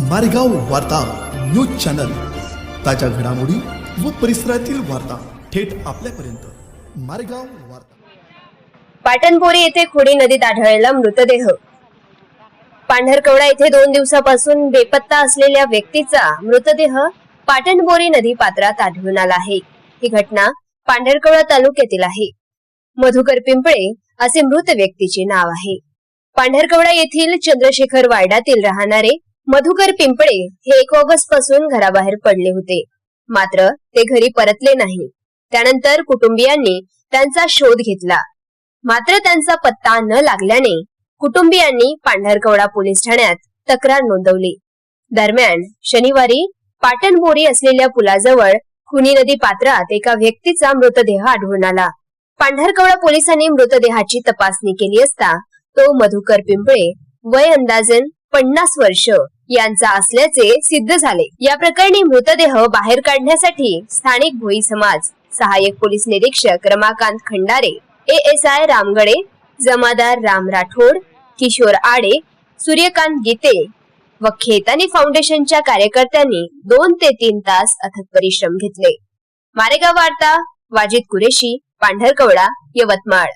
मारेगाव वार्ता news channel. ताज्या घडामोडी व परिसरातील वार्ता थेट आपल्यापर्यंत. मारेगाव वार्ता. पाटणपोरी येथे खोडी नदीत आढळलेला मृतदेह. पांढरकवडा येथे दोन दिवसापासून बेपत्ता असलेल्या व्यक्तीचा मृतदेह पाटणबोरी नदी पात्रात आढळून आला आहे. ही घटना पांढरकवडा तालुक्यातील आहे. मधुकर पिंपळे असे मृत व्यक्तीचे नाव आहे. पांढरकवडा येथील चंद्रशेखर वार्डातील राहणारे मधुकर पिंपळे हे एक ऑगस्टपासून घराबाहेर पडले होते. मात्र ते घरी परतले नाही. त्यानंतर कुटुंबियांनी त्यांचा शोध घेतला. मात्र त्यांचा पत्ता न लागल्याने कुटुंबियांनी पांढरकवडा पोलीस ठाण्यात तक्रार नोंदवली. दरम्यान शनिवारी पाटणबोरी असलेल्या पुलाजवळ खुनी नदी पात्रात एका व्यक्तीचा मृतदेह आढळून आला. पांढरकवडा पोलिसांनी मृतदेहाची तपासणी केली असता तो मधुकर पिंपळे वय अंदाजन पन्नास वर्ष यांचा असल्याचे सिद्ध झाले. या प्रकरणी मृतदेह बाहेर काढण्यासाठी स्थानिक भोई समाज सहाय्यक पोलीस निरीक्षक रमाकांत खंडारे एएसआय रामगडे जमादार राम राठोड किशोर आडे सूर्यकांत गीते व खेतानी फाउंडेशनच्या कार्यकर्त्यांनी दोन ते तीन तास अथक परिश्रम घेतले. मारेगाव वार्ता वाजिद कुरेशी पांढरकवडा यवतमाळ.